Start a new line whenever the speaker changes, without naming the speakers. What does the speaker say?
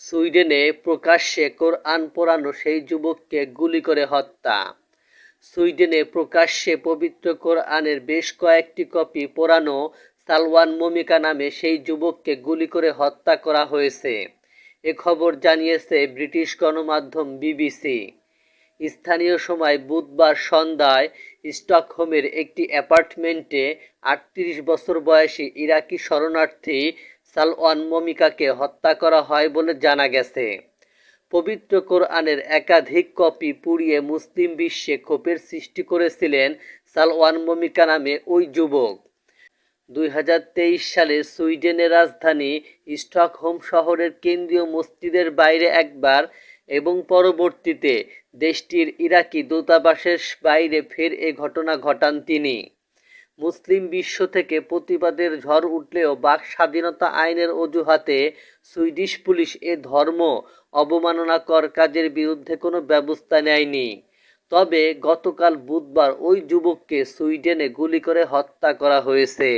সুইডেনে প্রকাশ্যে কোরআন পোড়ানো সেই যুবককে গুলি করে হত্যা। সুইডেনে প্রকাশ্যে পবিত্র কোরআনের বেশ কয়েকটি কপি পোড়ানো সালওয়ান মমিকা নামে সেই যুবককে গুলি করে হত্যা করা হয়েছে। এ খবর জানিয়েছে ব্রিটিশ গণমাধ্যম বিবিসি। স্থানীয় সময় বুধবার সন্ধ্যায় স্টকহোমের একটি অ্যাপার্টমেন্টে আটত্রিশ বছর বয়সী ইরাকি শরণার্থী সালওয়ান মমিকাকে হত্যা করা হয় বলে জানা গেছে। পবিত্র কোরআনের একাধিক কপি পুড়িয়ে মুসলিম বিশ্বে ক্ষোভের সৃষ্টি করেছিলেন সালওয়ান মমিকা নামে ওই যুবক। দুই হাজার তেইশ সালে সুইডেনের রাজধানী স্টকহোম শহরের কেন্দ্রীয় মসজিদের বাইরে একবার এবং পরবর্তীতে দেশটির ইরাকি দূতাবাসের বাইরে ফের এ ঘটনা ঘটান তিনি। মুসলিম বিশ্ব থেকে প্রতিবাদের ঝড় উঠলেও বাক স্বাধীনতা আইনের অজুহাতে সুইডিশ পুলিশ এ ধর্ম অবমাননাকর কাজের বিরুদ্ধে কোনো ব্যবস্থা নেয়নি। তবে গতকাল বুধবার ওই যুবককে সুইডেনে গুলি করে হত্যা করা হয়েছে।